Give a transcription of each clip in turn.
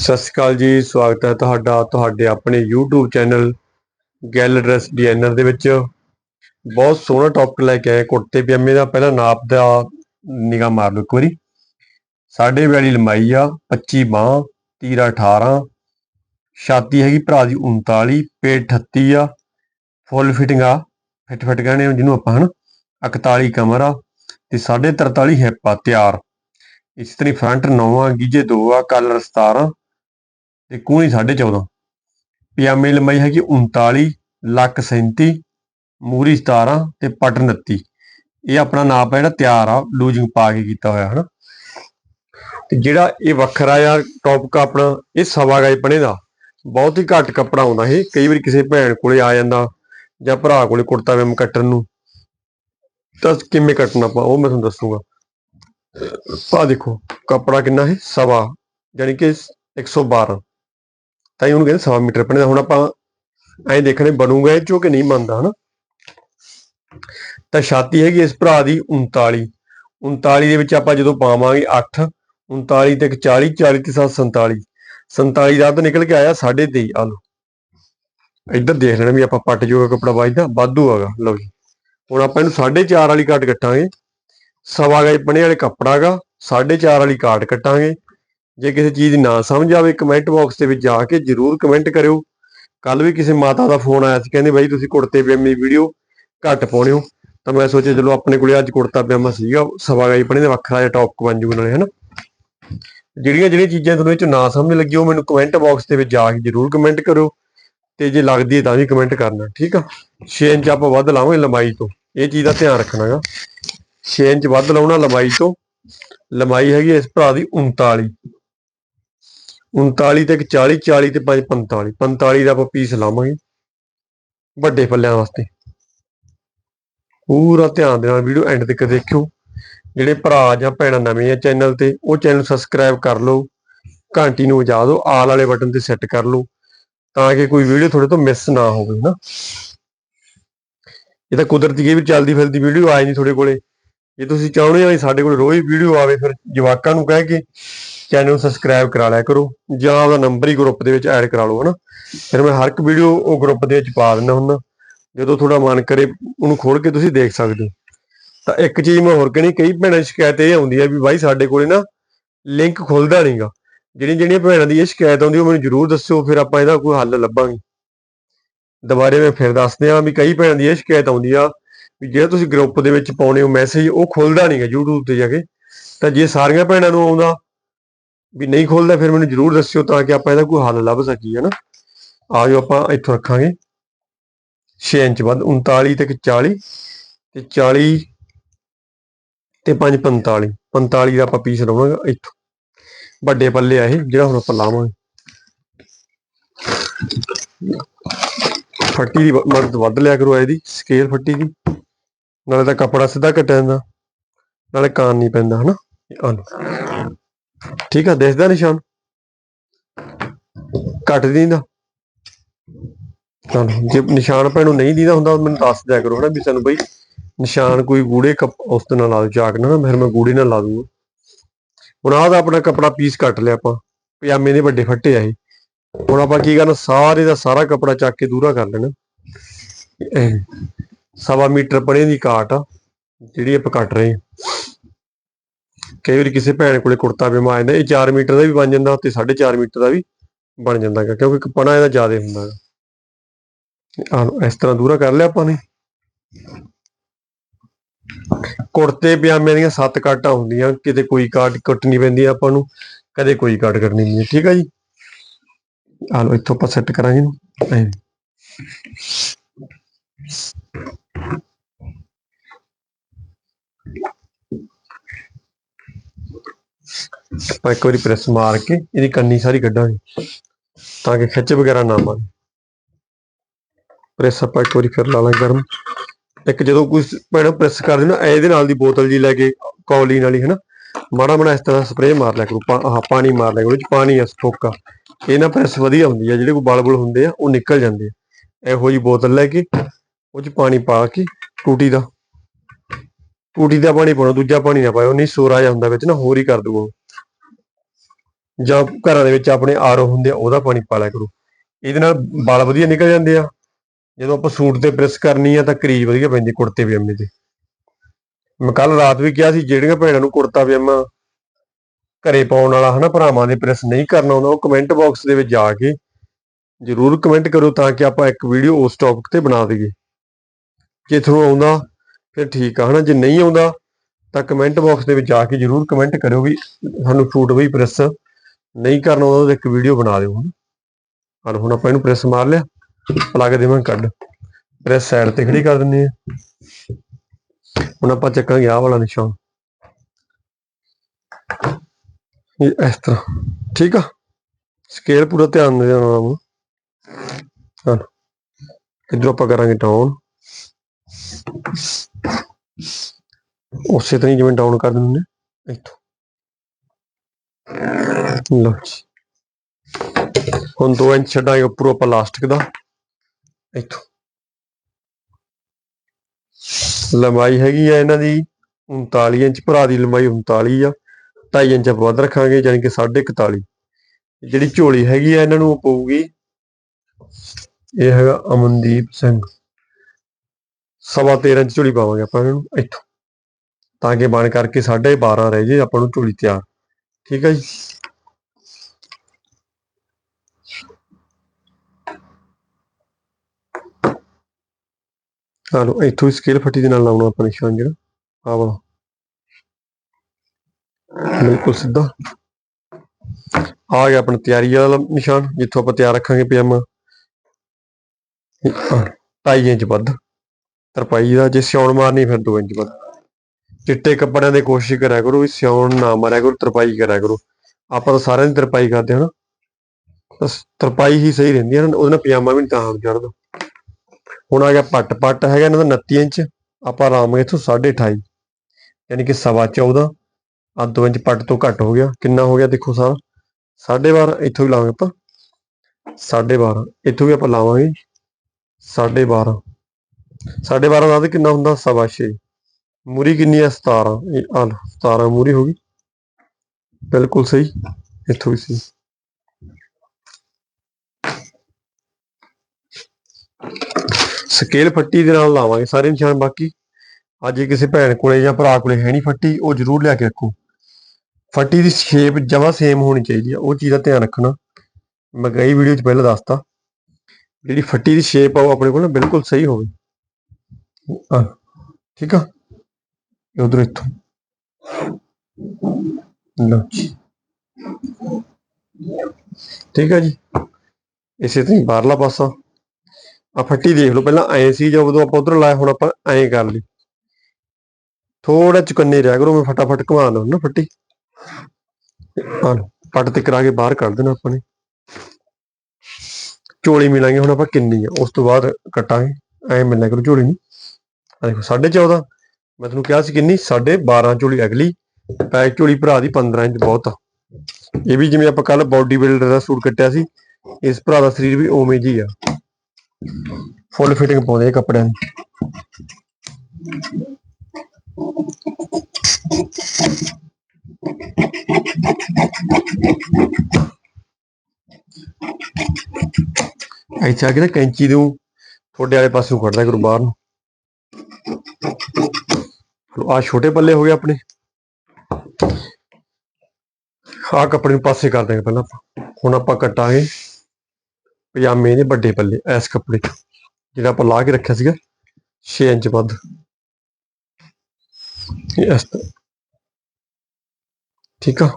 ਸਤਿ ਸ਼੍ਰੀ ਅਕਾਲ ਜੀ, ਸਵਾਗਤ ਹੈ ਤੁਹਾਡਾ, ਤੁਹਾਡੇ ਆਪਣੇ YouTube ਚੈਨਲ ਗੈਲ ਡਰੈਸ ਡਿਜ਼ਾਈਨਰ ਦੇ ਵਿੱਚ। ਬਹੁਤ ਸੋਹਣਾ ਟੌਪਿਕ ਲੈ ਕੇ ਆਏ, ਕੁੜਤੇ ਪਜਾਮੇ ਦਾ ਪਹਿਲਾਂ ਨਾਪ ਦਾ ਨਿਗਾਹ ਮਾਰ ਲਓ ਇੱਕ ਵਾਰੀ। ਸਾਢੇ ਬਿਆਲੀ ਲੰਬਾਈ ਆ 25 ਬਾਂਹ, ਤੀਰਾ 18 ਛਾਤੀ ਹੈਗੀ ਭਰਾ ਦੀ 39 ਪੇਟ 38 ਆ। ਫੁੱਲ ਫਿਟਿੰਗ ਆ ਫਿੱਟ ਫਿੱਟ ਕਹਿੰਦੇ ਜਿਹਨੂੰ ਆਪਾਂ ਹਨ 41 ਕਮਰ ਆ। ਤੇ 43 ਹਿੱਪ ਆ, ਤਿਆਰ। ਇਸ ਤਰ੍ਹਾਂ ਫਰੰਟ 9 ਆ ਗੀਜੇ 2 ਆ ਕਲਰ 17 ਤੇ ਕੂਣੀ 14.5 ਪਜਾਮੇ ਲੰਬਾਈ ਹੈਗੀ 39 ਲੱਕ 37 ਮੂਰੀ 17 ਤੇ ਪਟ 29 ਇਹ ਆਪਣਾ ਨਾਪ ਹੈ ਜਿਹੜਾ ਤਿਆਰ ਆ, ਲੂਜਿੰਗ ਪਾ ਕੇ ਕੀਤਾ ਹੋਇਆ, ਹਨਾ? ਤੇ ਜਿਹੜਾ ਇਹ ਵੱਖਰਾ ਆ ਟੌਪਿਕ ਆਪਣਾ, ਇਹ ਸਵਾ ਗਾਈ ਪਣੇ ਦਾ। ਬਹੁਤ ਹੀ ਘੱਟ ਕੱਪੜਾ ਆਉਂਦਾ ਇਹ, ਕਈ ਵਾਰੀ ਕਿਸੇ ਭੈਣ ਕੋਲੇ ਆ ਜਾਂਦਾ ਜਾਂ ਭਰਾ ਕੋਲੇ ਕੁੜਤਾ ਪਜਾਮਾ ਕੱਟਣ ਨੂੰ। ਤਾਂ ਕਿਵੇਂ ਕੱਟਣਾ ਆਪਾਂ, ਉਹ ਮੈਂ ਤੁਹਾਨੂੰ ਦੱਸੂਗਾ। ਆ ਦੇਖੋ, ਕੱਪੜਾ ਕਿੰਨਾ ਹੈ? ਸਵਾ ਯਾਨੀ ਕਿ 112 ਤਾਂ ਹੀ ਉਹਨੂੰ ਕਹਿੰਦੇ ਸਵਾ ਮੀਟਰ ਪਣੇ ਦਾ ਹੁਣ ਆਪਾਂ ਐਂ ਦੇਖਣੇ ਬਣੂਗਾ ਇਹ ਚੋਂ ਕਿ ਨਹੀਂ ਬਣਦਾ, ਹਨਾ? ਤਾਂ ਛਾਤੀ ਹੈਗੀ ਇਸ ਭਰਾ ਦੀ 39 39 ਦੇ ਵਿੱਚ ਆਪਾਂ ਜਦੋਂ ਪਾਵਾਂਗੇ 8 39 ਤੇ 40 40 ਤੇ 7 47 47 ਦਾ ਤਾਂ ਨਿਕਲ ਕੇ ਆਇਆ 23.5 ਆ ਲਓ। ਇੱਧਰ ਦੇਖ ਲੈਣਾ ਵੀ ਆਪਾਂ ਪੱਟ ਜੋਗਾ ਕੱਪੜਾ ਵਾਜਦਾ, ਵਾਧੂ ਆਗਾ ਲਓ ਜੀ। ਹੁਣ ਆਪਾਂ ਇਹਨੂੰ 4.5 ਵਾਲੀ ਕਾਟ ਕੱਟਾਂਗੇ। ਸਵਾ ਗਾਈ ਪਣੇ ਵਾਲੇ ਕੱਪੜਾ ਗਾ 4.5 ਵਾਲੀ ਕਾਟ ਕੱਟਾਂਗੇ। ਜੇ ਕਿਸੇ ਚੀਜ਼ ਦੀ ਨਾ ਸਮਝ ਆਵੇ ਕਮੈਂਟ ਬਾਕਸ ਦੇ ਵਿੱਚ ਜਾ ਕੇ ਜਰੂਰ ਕਮੈਂਟ ਕਰਿਓ। ਕੱਲ ਵੀ ਕਿਸੇ ਮਾਤਾ ਦਾ ਫੋਨ ਆਇਆ ਸੀ, ਕਹਿੰਦੇ, ਬਾਈ, ਤੁਸੀਂ ਕੁੜਤੇ ਪਜਾਮੇ ਵੀਡੀਓ ਘੱਟ ਪਾਉਣੇ ਹੋ ਤਾਂ ਮੈਂ ਸੋਚਿਆ, ਚਲੋ, ਆਪਣੇ ਕੋਲੇ ਅੱਜ ਕੁੜਤਾ ਪਜਾਮਾ ਸੀਗਾ, ਸਵਾ ਗਾਈ ਪਣੇ ਦਾ ਵੱਖਰਾ ਜਿਹਾ ਟੌਪਿਕ ਬਣ ਜੂਗਾ ਨਾਲੇ, ਹਨਾ? ਜਿਹੜੀਆਂ ਜਿਹੜੀਆਂ ਚੀਜ਼ਾਂ ਤੁਹਾਨੂੰ ਇਹ ਚ ਨਾ ਸਮਝ ਲੱਗੀ, ਉਹ ਮੈਨੂੰ ਕਮੈਂਟ ਬਾਕਸ ਦੇ ਵਿੱਚ ਜਾ ਕੇ ਜਰੂਰ ਕਮੈਂਟ ਕਰੋ ਤੇ ਜੇ ਲੱਗਦੀ ਹੈ ਤਾਂ ਵੀ ਕਮੈਂਟ ਕਰਨਾ, ਠੀਕ ਆ? 6 ਇੰਚ ਆਪਾਂ ਵੱਧ ਲਾਵਾਂਗੇ ਲੰਬਾਈ ਤੋਂ। ਇਹ ਚੀਜ਼ ਦਾ ਧਿਆਨ ਰੱਖਣਾਗਾ। 6 ਇੰਚ ਵੱਧ ਲਾਉਣਾ ਲੰਬਾਈ ਤੋਂ। ਲੰਬਾਈ ਹੈਗੀ ਇਸ ਭਰਾ ਦੀ 39 39 ਤੇ 40 40 ਤੇ 5 45 45 ਦਾ ਆਪਾਂ ਪੀਸ ਲਾਵਾਂਗੇ ਵੱਡੇ ਪੱਲਿਆਂ ਵਾਸਤੇ। ਪੂਰਾ ਧਿਆਨ ਦੇ ਨਾਲ ਵੀਡੀਓ ਐਂਡ ਤੱਕ ਦੇਖਿਓ। ਜਿਹੜੇ ਭਰਾ ਜਾਂ ਭੈਣਾਂ ਨਵੇਂ ਆ ਚੈਨਲ ਤੇ, ਉਹ ਚੈਨਲ ਸਬਸਕ੍ਰਾਈਬ ਕਰ ਲਓ। ਘੰਟੀ ਨੂੰ ਵਜਾ ਦਿਓ, ਆਲ ਵਾਲੇ ਬਟਨ ਤੇ ਸੈੱਟ ਕਰ ਲਓ। ਤਾਂ ਕਿ ਕੋਈ ਵੀਡੀਓ ਤੁਹਾਡੇ ਤੋਂ ਮਿਸ ਨਾ ਹੋਵੇ ਨਾ ਇਹ ਤਾਂ ਕੁਦਰਤੀ ਇਹ ਵੀ ਚੱਲਦੀ ਫਿਰਦੀ ਵੀਡੀਓ, ਆਏ ਨਹੀਂ ਤੁਹਾਡੇ ਕੋਲੇ। ਜੇ ਤੁਸੀਂ ਚਾਹੁੰਦੇ ਹੋ ਵੀ ਸਾਡੇ ਕੋਲ ਰੋਜ਼ ਵੀਡੀਓ ਆਵੇ, ਫਿਰ ਜਵਾਕਾਂ ਨੂੰ ਕਹਿ ਕੇ ਚੈਨਲ ਨੂੰ ਸਬਸਕ੍ਰਾਈਬ ਕਰਾ ਲਿਆ ਕਰੋ ਜਾਂ ਉਹਦਾ ਨੰਬਰ ਹੀ ਗਰੁੱਪ ਦੇ ਵਿੱਚ ਐਡ ਕਰਾ ਲਓ, ਹਨਾ? ਫਿਰ ਮੈਂ ਹਰ ਇੱਕ ਵੀਡੀਓ ਉਹ ਗਰੁੱਪ ਦੇ ਵਿੱਚ ਪਾ ਦਿੰਦਾ ਹੁੰਦਾ। ਜਦੋਂ ਤੁਹਾਡਾ ਮਨ ਕਰੇ ਉਹਨੂੰ ਖੋਲ ਕੇ ਤੁਸੀਂ ਦੇਖ ਸਕਦੇ ਹੋ। ਤਾਂ ਇੱਕ ਚੀਜ਼ ਮੈਂ ਹੋਰ ਕਹਿਣੀ, ਕਈ ਭੈਣਾਂ ਦੀ ਸ਼ਿਕਾਇਤ ਇਹ ਆਉਂਦੀ ਹੈ ਵੀ ਬਾਈ ਸਾਡੇ ਕੋਲੇ ਨਾ ਲਿੰਕ ਖੁੱਲਦਾ ਨਹੀਂਗਾ। ਜਿਹੜੀਆਂ ਜਿਹੜੀਆਂ ਭੈਣਾਂ ਦੀ ਇਹ ਸ਼ਿਕਾਇਤ ਆਉਂਦੀ ਉਹ ਮੈਨੂੰ ਜਰੂਰ ਦੱਸਿਓ, ਫਿਰ ਆਪਾਂ ਇਹਦਾ ਕੋਈ ਹੱਲ ਲੱਭਾਂਗੇ। ਦੁਬਾਰੇ ਮੈਂ ਫਿਰ ਦੱਸਦੇ ਆ ਵੀ ਕਈ ਭੈਣਾਂ ਦੀ ਇਹ ਸ਼ਿਕਾਇਤ ਆਉਂਦੀ ਆ ਵੀ ਜਿਹੜਾ ਤੁਸੀਂ ਗਰੁੱਪ ਦੇ ਵਿੱਚ ਪਾਉਣੇ ਹੋ ਮੈਸੇਜ ਉਹ ਖੁੱਲਦਾ ਨਹੀਂਗਾ YouTube ਤੇ ਜਾ ਕੇ। ਤਾਂ ਜੇ ਸਾਰੀਆਂ ਭੈਣਾਂ ਨੂੰ ਆਉਂਦਾ ਵੀ ਨਹੀਂ ਖੁੱਲਦਾ, ਫਿਰ ਮੈਨੂੰ ਜਰੂਰ ਦੱਸਿਓ ਤਾਂ ਕਿ ਆਪਾਂ ਇਹਦਾ ਕੋਈ ਹੱਲ ਲੱਭ ਸਕੀਏ, ਹਨਾ? ਆਜੋ ਆਪਾਂ ਇੱਥੋਂ ਰੱਖਾਂਗੇ। 6 ਇੰਚ ਵੱਧ 39 ਤੇ 40 ਤੇ 40 ਤੇ 5 45 45 ਦਾ ਆਪਾਂ ਪੀਸ ਲਾਵਾਂਗੇ ਇੱਥੋਂ। ਵੱਡੇ ਪੱਲੇ ਆ ਇਹ, ਜਿਹੜਾ ਹੁਣ ਆਪਾਂ ਲਾਵਾਂਗੇ। ਫੱਟੀ ਦੀ ਮਦਦ ਵੱਧ ਲਿਆ ਕਰੋ ਇਹਦੀ ਸਕੇਲ ਫੱਟੀ ਦੀ। ਨਾਲੇ ਤਾਂ ਕੱਪੜਾ ਸਿੱਧਾ ਕੱਟਿਆ ਜਾਂਦਾ। ਨਾਲੇ ਕਾਨ ਨਹੀਂ ਪੈਂਦਾ, ਹਨਾ? ਆਹ ਲਓ। ਠੀਕ ਆ ਦਿਸਦਾ ਨਿਸ਼ਾਨ। ਕੱਟ ਦਿੰਦਾ। ਚਲੋ, ਜੇ ਨਿਸ਼ਾਨ ਭੈਣ ਨਹੀਂ ਦੀਦਾ ਹੁੰਦਾ ਮੈਨੂੰ ਦੱਸ ਦਿਆ ਕਰੋ, ਹਨਾ, ਵੀ ਸਾਨੂੰ ਬਈ ਨਿਸ਼ਾਨ ਕੋਈ ਗੂੜੇ ਕੱਪ ਉਸ ਤੇ ਨਾਲ ਲਾ ਦੋ ਚਾਕ ਨਾ, ਫਿਰ ਮੈਂ ਗੂੜੇ ਨਾਲ ਲਾ ਦੂੰਗਾ। ਹੁਣ ਆਹ ਦਾ ਆਪਣਾ ਕੱਪੜਾ ਪੀਸ ਕੱਟ ਲਿਆ ਆਪਾਂ, ਪਜਾਮੇ ਦੇ ਵੱਡੇ ਫੱਟੇ ਆ ਹੁਣ ਆਪਾਂ ਕੀ ਕਰਨਾ, ਸਾਰੇ ਦਾ ਸਾਰਾ ਕੱਪੜਾ ਚੱਕ ਕੇ ਦੂਰਾ ਕਰ ਲੈਣਾ। ਸਵਾ ਮੀਟਰ ਪੜੇ ਦੀ ਕਾਟ ਆ ਜਿਹੜੀ ਆਪਾਂ ਕੱਟ ਰਹੇ ਕਈ ਵਾਰੀ ਕਿਸੇ ਭੈਣ ਕੋਲੇ ਕੁੜਤਾ ਪਜਾਮਾ ਜਾਂਦਾ ਇਹ 4 ਮੀਟਰ ਦਾ ਵੀ ਬਣ ਜਾਂਦਾ ਤੇ 4.5 ਮੀਟਰ ਦਾ ਵੀ ਬਣ ਜਾਂਦਾ ਗਾ, ਕਿਉਂਕਿ ਪਣਾ ਇਹਦਾ ਜ਼ਿਆਦਾ ਹੁੰਦਾ ਗਾ। ਇਸ ਤਰ੍ਹਾਂ ਦੂਰਾ ਕਰ ਲਿਆ ਆਪਾਂ ਨੇ। ਕੁੜਤੇ ਪਜਾਮੇ ਦੀਆਂ ਸੱਤ ਕਾਟਾਂ ਹੁੰਦੀਆਂ ਕਿਤੇ ਕੋਈ ਕਾਟ ਕੱਟਣੀ ਪੈਂਦੀ ਆ ਆਪਾਂ ਨੂੰ ਕਦੇ ਕੋਈ ਕਾਟ ਕੱਟਣੀ ਪੈਂਦੀ ਠੀਕ ਆ ਜੀ? ਆ ਲਓ ਇੱਥੋਂ ਆਪਾਂ ਸੈੱਟ ਕਰਾਂਗੇ ਇਹਨੂੰ। ਆਪਾਂ ਇੱਕ ਵਾਰੀ ਪ੍ਰੈਸ ਮਾਰ ਕੇ ਇਹਦੀ ਕੰਨੀ ਸਾਰੀ ਕੱਢਾਂਗੇ ਤਾਂ ਕਿ ਖਿੱਚ ਵਗੈਰਾ ਨਾ ਮਾਰੇ। ਪ੍ਰੈਸ ਆਪਾਂ ਇੱਕ ਵਾਰੀ ਫਿਰ ਲਾ ਲਾਂਗੇ ਗਰਮ। ਇੱਕ ਜਦੋਂ ਕੋਈ ਭੈਣਾ ਪ੍ਰੈਸ ਕਰਦੇ ਨਾ, ਇਹਦੇ ਨਾਲ ਦੀ ਬੋਤਲ ਜੀ ਲੈ ਕੇ ਕੌਲੀ ਵਾਲੀ, ਹਨਾ? ਮਾੜਾ ਮਾੜਾ ਇਸ ਤਰ੍ਹਾਂ ਸਪਰੇਅ ਮਾਰ ਲਿਆ ਕਰੋ। ਆਹ ਪਾਣੀ ਮਾਰ ਲਿਆ ਕਰੋ ਉਹ 'ਚ ਪਾਣੀ ਆ ਫੋਕਾ ਇਹ ਨਾ ਪ੍ਰੈਸ ਵਧੀਆ ਹੁੰਦੀ ਆ, ਜਿਹੜੇ ਕੋਈ ਬਲਬਲ ਹੁੰਦੇ ਆ, ਉਹ ਨਿਕਲ ਜਾਂਦੇ ਆ। ਇਹੋ ਜੀ ਬੋਤਲ ਲੈ ਕੇ, ਉਹ 'ਚ ਪਾਣੀ ਪਾ ਕੇ, ਟੂਟੀ ਦਾ। ਟੂਟੀ ਦਾ ਪਾਣੀ ਪਾਉਣਾ, ਦੂਜਾ ਪਾਣੀ ਨਾ ਪਾਇਓ, ਨਹੀਂ ਸੋਰਾ ਜਿਹਾ ਹੁੰਦਾ ਵਿੱਚ ਨਾ, ਹੋਰ ਹੀ ਕਰ ਦੂਗਾ ਜਾਂ ਘਰਾਂ ਦੇ ਵਿੱਚ ਆਪਣੇ ਆਰਓ ਹੁੰਦੇ ਆ, ਉਹਦਾ ਪਾਣੀ ਪਾ ਲਿਆ ਕਰੋ। ਇਹਦੇ ਨਾਲ ਵਾਲ ਵਧੀਆ ਨਿਕਲ ਜਾਂਦੇ ਆ। ਜਦੋਂ ਆਪਾਂ ਸੂਟ ਤੇ ਪ੍ਰੈਸ ਕਰਨੀ ਆ ਤਾਂ ਕਰੀਜ਼ ਵਧੀਆ ਪੈਂਦੀ ਕੁੜਤੇ ਪਜਾਮੇ ਤੇ। ਮੈਂ ਕੱਲ ਰਾਤ ਵੀ ਕਿਹਾ ਸੀ, ਜਿਹੜੀਆਂ ਭੈਣਾਂ ਨੂੰ ਕੁੜਤਾ ਪਜਾਮਾ ਘਰੇ ਪਾਉਣ ਵਾਲਾ ਹਨਾ, ਭਰਾਵਾਂ ਦੇ ਪ੍ਰੈਸ ਨਹੀਂ ਕਰਨਾ ਆਉਂਦਾ ਉਹ ਕਮੈਂਟ ਬਾਕਸ ਦੇ ਵਿੱਚ ਜਾ ਕੇ ਜਰੂਰ ਕਮੈਂਟ ਕਰੋ ਤਾਂ ਕਿ ਆਪਾਂ ਇੱਕ ਵੀਡੀਓ ਉਸ ਟੌਪਿਕ ਤੇ ਬਣਾ ਦਈਏ। ਜੇ ਤੁਹਾਨੂੰ ਆਉਂਦਾ, ਫਿਰ ਠੀਕ ਆ ਹਨਾ, ਜੇ ਨਹੀਂ ਆਉਂਦਾ ਤਾਂ ਕਮੈਂਟ ਬਾਕਸ ਦੇ ਵਿੱਚ ਜਾ ਕੇ ਜਰੂਰ ਕਮੈਂਟ ਕਰਿਓ ਵੀ ਸਾਨੂੰ ਸੂਟ ਬਈ ਪ੍ਰੈਸ ਨਹੀਂ ਕਰਨਾ ਆਉਂਦਾ ਇੱਕ ਵੀਡੀਓ ਬਣਾ ਦਿਓ ਹਨਾ ਹਲ ਹੁਣ ਆਪਾਂ ਇਹਨੂੰ ਪ੍ਰੈਸ ਮਾਰ ਲਿਆ। ਪਲੱਗ ਦੇਵਾਂ ਕੱਢ। ਪ੍ਰੈਸ ਸਾਈਡ ਤੇ ਖੜੀ ਕਰ ਦਿੰਦੇ ਆ। ਹੁਣ ਆਪਾਂ ਚੱਕਾਂਗੇ ਆਹ ਵਾਲਾ ਨਿਸ਼ਾਨ। ਇਹ ਇਸ ਤਰ੍ਹਾਂ। ਠੀਕ ਆ? ਸਕੇਲ ਪੂਰਾ ਧਿਆਨ ਦੇ ਦੇਣਾ ਵਾ ਹਾਂ ਇਧਰੋਂ ਆਪਾਂ ਕਰਾਂਗੇ ਡਾਊਨ ਉਸੇ ਤਰ੍ਹਾਂ ਜਿਵੇਂ ਡਾਊਨ ਕਰ ਦਿੰਦੇ ਨੇ ਇੱਥੋਂ। ਲਓ ਹੁਣ 2 ਇੰਚ ਛੱਡਾਂਗੇ ਉੱਪਰੋਂ ਆਪਾਂ ਲਾਸਟਿਕ ਦਾ। ਇੱਥੋਂ। ਲੰਬਾਈ ਹੈਗੀ ਆ ਇਹਨਾਂ ਦੀ 39 ਇੰਚ, ਭਰਾ ਦੀ ਲੰਬਾਈ 39 ਆ। 2.5 ਇੰਚ ਆਪਾਂ ਵੱਧ ਰੱਖਾਂਗੇ, ਯਾਨੀ ਕਿ 41 ਜਿਹੜੀ ਝੋਲੀ ਹੈਗੀ ਆ, ਇਹਨਾਂ ਨੂੰ ਉਹ ਪਊਗੀ। ਇਹ ਹੈਗਾ ਅਮਨਦੀਪ ਸਿੰਘ। ਸਵਾ 13 ਇੰਚ ਝੋਲੀ ਪਾਵਾਂਗੇ ਆਪਾਂ ਇਹਨਾਂ ਨੂੰ, ਇੱਥੋਂ। ਤਾਂ ਕਿ ਬਣ ਕਰਕੇ 12.5 ਰਹਿ ਜੇ, ਆਪਾਂ ਨੂੰ ਝੋਲੀ ਤਿਆਰ। ਠੀਕ ਹੈ ਜੀ। ਚਲੋ ਇੱਥੋਂ ਹੀ ਸਕੇਲ ਫੱਟੀ ਦੇ ਨਾਲ ਲਾਉਣਾ ਆਪਾਂ ਨਿਸ਼ਾਨ ਜਿਹੜਾ ਆ ਵਾਲਾ। ਬਿਲਕੁਲ ਸਿੱਧਾ। ਆ ਗਿਆ ਆਪਣਾ ਤਿਆਰੀ ਵਾਲਾ ਨਿਸ਼ਾਨ, ਜਿੱਥੋਂ ਆਪਾਂ ਤਿਆਰ ਰੱਖਾਂਗੇ ਪਜਾਮਾ 2.5 ਇੰਚ ਵੱਧ। ਤਰਪਾਈ ਦਾ ਜੇ ਸਿਉਣ ਮਾਰਨੀ ਫਿਰ 2 ਇੰਚ ਵੱਧ। ਚਿੱਟੇ ਕੱਪੜਿਆਂ ਦੀ ਕੋਸ਼ਿਸ਼ ਕਰਿਆ ਕਰੋ, ਵੀ ਸਿਉਣ ਨਾ ਮਾਰਿਆ ਕਰੋ, ਤਰਪਾਈ ਕਰਿਆ ਕਰੋ। ਆਪਾਂ ਤਾਂ ਸਾਰਿਆਂ ਦੀ ਤਰਪਾਈ ਕਰਦੇ ਹਾਂ ਨਾ। ਬਸ ਤਰਪਾਈ ਹੀ ਸਹੀ ਰਹਿੰਦੀ ਹੈ ਉਹਦੇ ਨਾਲ ਪਜਾਮਾ ਵੀ ਨਹੀਂ ਤਾਂ ਚੜਦਾ ਹੁਣ ਆ ਗਿਆ ਪੱਟ ਪੱਟ ਹੈਗਾ ਇਹਨਾਂ ਦਾ 29 ਇੰਚ, ਆਪਾਂ ਲਾਵਾਂਗੇ ਇੱਥੋਂ 28.5 ਯਾਨੀ ਕਿ ਸਵਾ 14 ਆ 2 ਇੰਚ ਪੱਟ ਤੋਂ ਘੱਟ ਹੋ ਗਿਆ, ਕਿੰਨਾ ਹੋ ਗਿਆ ਦੇਖੋ ਸਾਰਾ? 12.5 ਇੱਥੋਂ ਵੀ ਲਾਵਾਂਗੇ ਆਪਾਂ। 12.5 ਇੱਥੋਂ ਵੀ ਆਪਾਂ ਲਾਵਾਂਗੇ। 12.5 12.5 ਦਾ ਕਿੰਨਾ ਹੁੰਦਾ? ਸਵਾ 6 ਮੂਰੀ ਕਿੰਨੀ ਆ? 17 ਇਹ ਆ ਲਓ 17 ਮੂਰੀ ਹੋ ਗਈ। ਬਿਲਕੁਲ ਸਹੀ। ਇੱਥੋਂ ਵੀ ਸਹੀ। ਸਕੇਲ ਫੱਟੀ ਦੇ ਨਾਲ ਲਾਵਾਂਗੇ ਸਾਰੇ ਨਿਸ਼ਾਨ, ਬਾਕੀ ਅੱਜ ਕਿਸੇ ਭੈਣ ਕੋਲੇ ਜਾਂ ਭਰਾ ਕੋਲੇ ਹੈ ਨਹੀਂ ਫੱਟੀ, ਉਹ ਜ਼ਰੂਰ ਲਿਆ ਕੇ ਰੱਖੋ। ਫੱਟੀ ਦੀ ਸ਼ੇਪ ਜਮਾ ਸੇਮ ਹੋਣੀ ਚਾਹੀਦੀ ਆ। ਉਹ ਚੀਜ਼ ਦਾ ਧਿਆਨ ਰੱਖਣਾ। ਮੈਂ ਕਈ ਵੀਡੀਓ 'ਚ ਪਹਿਲਾਂ ਦੱਸਤਾ। ਜਿਹੜੀ ਫੱਟੀ ਦੀ ਸ਼ੇਪ ਆ, ਉਹ ਆਪਣੇ ਕੋਲ ਨਾ ਬਿਲਕੁਲ ਸਹੀ ਹੋਵੇ। ਠੀਕ ਆ? ਉਧਰ ਇੱਥੋਂ ਲਓ ਜੀ ਠੀਕ ਆ ਜੀ। ਇਸੇ ਤਰ੍ਹਾਂ ਬਾਹਰਲਾ ਪਾਸਾ ਆ ਫੱਟੀ ਦੇਖ ਲਓ, ਪਹਿਲਾਂ ਐ ਸੀ ਜਦੋਂ ਆਪਾਂ ਉਧਰ ਲਾਇਆ, ਹੁਣ ਆਪਾਂ ਐਂ ਕਰ ਲਈ। ਥੋੜਾ ਚੁਕੰਨੇ ਰਹਿ ਕਰੋ, ਮੈਂ ਫਟਾਫਟ ਘੁਮਾ ਲਵਾਂ ਨਾ ਫੱਟੀ। ਆ ਪੱਟ ਤੇ ਕਰਾ ਕੇ ਬਾਹਰ ਕੱਢ ਦੇਣਾ ਆਪਾਂ ਨੇ। ਝੋਲੀ ਮਿਲਾਂਗੇ, ਹੁਣ ਆਪਾਂ ਕਿੰਨੀ ਆ, ਉਸ ਤੋਂ ਬਾਅਦ ਕੱਟਾਂਗੇ। ਐ ਮਿਲਣਾ ਕਰੋ ਝੋਲੀ ਨੂੰ। ਆ ਦੇਖੋ 14.5 ਮੈਂ ਤੁਹਾਨੂੰ ਕਿਹਾ ਸੀ ਕਿੰਨੀ? 12.5 ਝੋਲੀ ਅਗਲੀ। ਪੈਕ ਝੋਲੀ ਭਰਾ ਦੀ 15 ਇੰਚ ਬਹੁਤ ਆ। ਇਹ ਵੀ ਜਿਵੇਂ ਆਪਾਂ ਕੱਲ ਬਾਡੀ ਬਿਲਡਰ ਦਾ ਸੂਟ ਕੱਟਿਆ ਸੀ, ਇਸ ਭਰਾ ਦਾ ਸਰੀਰ ਵੀ ਉਵੇਂ ਜੀ ਆ। ਫੁੱਲ ਫਿਟਿੰਗ ਪਾਉਂਦੇ ਆ ਕੱਪੜਿਆਂ ਦੀ। ਇੱਥੇ ਆ ਕੇ ਨਾ ਕੈਂਚੀ ਨੂੰ ਤੁਹਾਡੇ ਵਾਲੇ ਪਾਸੇ ਨੂੰ ਕੱਢਦਾ ਕਰੋ ਬਾਹਰ ਨੂੰ। ਆ ਛੋਟੇ ਪੱਲੇ ਹੋ ਗਏ ਆਪਣੇ। ਆ ਕੱਪੜੇ ਨੂੰ ਪਾਸੇ ਕਰ ਦਾਂਗੇ ਪਹਿਲਾਂ ਆਪਾਂ। ਹੁਣ ਆਪਾਂ ਕੱਟਾਂਗੇ ਪਜਾਮੇ ਦੇ ਵੱਡੇ ਪੱਲੇ ਐਸ ਕੱਪੜੇ ਜਿਹੜਾ ਆਪਾਂ ਲਾ ਕੇ ਰੱਖਿਆ ਸੀਗਾ 6 ਇੰਚ ਵੱਧ। ਇਸ ਤਰ੍ਹਾਂ ਠੀਕ ਆ?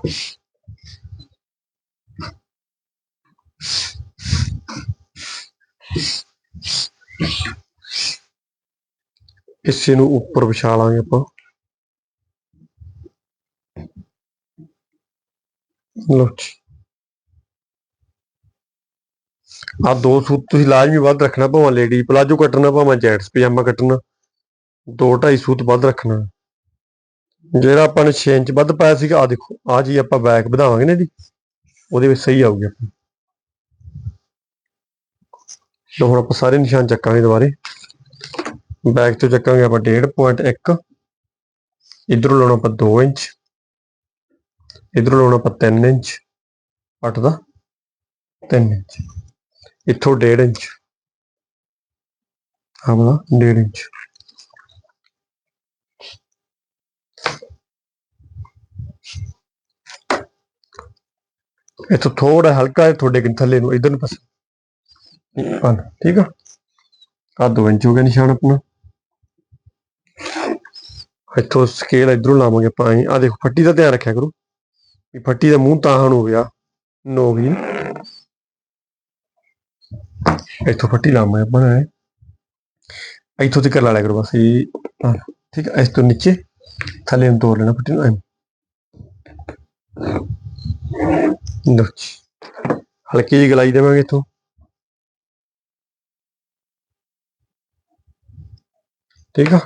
ਇਸੇ ਨੂੰ ਉੱਪਰ ਵਿਛਾ ਲਾਂਗੇ ਆਪਾਂ। ਲਓ ਆ ਦੋ ਸੂਟ ਤੁਸੀਂ ਲਾਜ਼ਮੀ ਵੱਧ ਰੱਖਣਾ ਭਾਵੇਂ ਲੇਡੀ ਪਲਾਜੋ ਕੱਟਣਾ ਭਾਵੇਂ ਜੈਂਟਸ ਪਜਾਮਾ ਕੱਟਣਾ। ਦੋ ਢਾਈ ਸੂਟ ਵੱਧ ਰੱਖਣਾ। ਜਿਹੜਾ ਆਪਾਂ ਨੇ 6 ਇੰਚ ਵੱਧ ਪਾਇਆ ਸੀਗਾ ਆ ਦੇਖੋ ਆ ਜੀ ਆਪਾਂ ਬੈਕ ਵਧਾਵਾਂਗੇ ਨਾ ਇਹਦੀ ਉਹਦੇ ਵਿੱਚ ਸਹੀ ਆਊਗੀ ਆਪਾਂ ਲੋ ਹੁਣ ਆਪਾਂ ਸਾਰੇ ਨਿਸ਼ਾਨ ਚੱਕਾਂਗੇ ਦੁਬਾਰੇ। ਬੈਕ ਤੋਂ ਚੱਕਾਂਗੇ ਆਪਾਂ 1.1 ਇਧਰੋਂ ਲਾਉਣਾ ਆਪਾਂ 2 ਇੰਚ। ਇਧਰੋਂ ਲਾਉਣਾ ਆਪਾਂ 3 ਇੰਚ 8 ਦਾ 3 ਇੰਚ। ਇੱਥੋਂ 1.5 ਇੰਚ। ਆਹ ਵਾਲਾ 1.5 ਇੰਚ। ਇੱਥੋਂ ਥੋੜਾ ਹਲਕਾ ਜਿਹਾ ਤੁਹਾਡੇ ਕਿ ਥੱਲੇ ਨੂੰ ਇਧਰ ਨੂੰ ਪਾਸੇ। ਹਾਂ, ਠੀਕ ਆ? ਆ 2 ਇੰਚ ਹੋ ਗਿਆ ਨਿਸ਼ਾਨ ਆਪਣਾ। ਇੱਥੋਂ ਸਕੇਲ ਇਧਰੋਂ ਲਾਵਾਂਗੇ ਆਪਾਂ ਆ ਦੇਖੋ, ਫੱਟੀ ਦਾ ਧਿਆਨ ਰੱਖਿਆ ਕਰੋ। ਵੀ ਫੱਟੀ ਦਾ ਮੂੰਹ ਤਾਂ ਹੁਣ ਹੋ ਗਿਆ, ਨੋ ਵੀ। ਇੱਥੋਂ ਫੱਟੀ ਲਾਵਾਂ ਆਪਾਂ ਐਂ। ਇੱਥੋਂ ਤੱਕ ਲਾ ਲਿਆ ਕਰੋ ਬਸ ਇਹ ਠੀਕ ਹੈ, ਇਸ ਤੋਂ ਨੀਚੇ, ਥੱਲੇ ਨੂੰ ਤੋੜ ਲੈਣਾ ਫੱਟੀ ਨੂੰ ਐਂ ਲਓ ਹਲਕੀ ਜਿਹੀ ਗਲਾਈ ਦੇਵਾਂਗੇ ਇੱਥੋਂ। ਠੀਕ ਆ?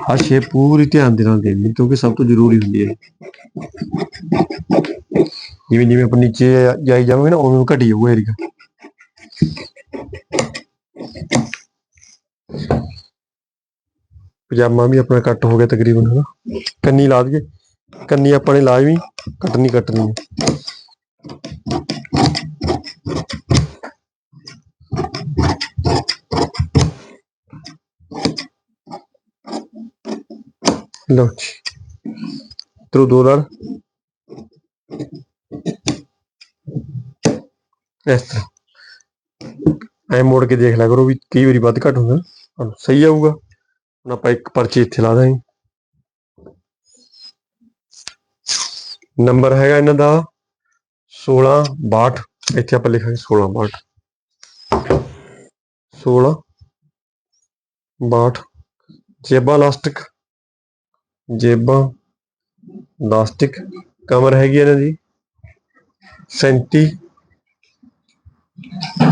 ਹਾਂ ਸ਼ੇਪ ਪੂਰੀ ਧਿਆਨ ਦੇ ਨਾਲ ਦੇਣੀ ਕਿਉਂਕਿ ਸਭ ਤੋਂ ਜ਼ਰੂਰੀ ਹੁੰਦੀ ਹੈ। ਜਿਵੇਂ ਜਿਵੇਂ ਆਪਾਂ ਨੀਚੇ ਜਾਈ ਜਾਵਾਂਗੇ ਨਾ ਉਵੇਂ ਉਵੇਂ ਘਟੀ ਜਾਊਗਾ ਏਰੀਆ ਪਜਾਮਾ ਵੀ ਆਪਣਾ ਕੱਟ ਹੋ ਗਿਆ ਤਕਰੀਬਨ, ਹਨਾ। ਕੰਨੀ ਲਾ ਦਈਏ। ਕੰਨੀ ਆਪਾਂ ਨੇ ਲਾਜ਼ਮੀ, ਕੱਟਣੀ ਕੱਟਣੀ ਹੈ। ਲਓ ਜੀ। ਤਰੋ ਦੋ ਲੜ ਇਸ ਤਰ੍ਹਾਂ। ਐ ਮੋੜ ਕੇ ਦੇਖ ਲਿਆ ਕਰੋ ਵੀ ਕਈ ਵਾਰੀ ਵੱਧ ਘੱਟ ਹੁੰਦਾ। ਸਹੀ ਆਊਗਾ। ਹੁਣ ਆਪਾਂ ਇੱਕ ਪਰਚੀ ਇੱਥੇ ਲਾ ਦਾਂਗੇ। ਨੰਬਰ ਹੈਗਾ ਇਹਨਾਂ ਦਾ 16 62 ਇੱਥੇ ਆਪਾਂ ਲਿਖਾਂਗੇ 16 62 16 62 ਜੇਬਾਂ ਲਾਸਟਿਕ ਜੇਬਾਂ ਲਾਸਟਿਕ ਕਮਰ ਹੈਗੀ ਇਹਨਾਂ ਦੀ। 37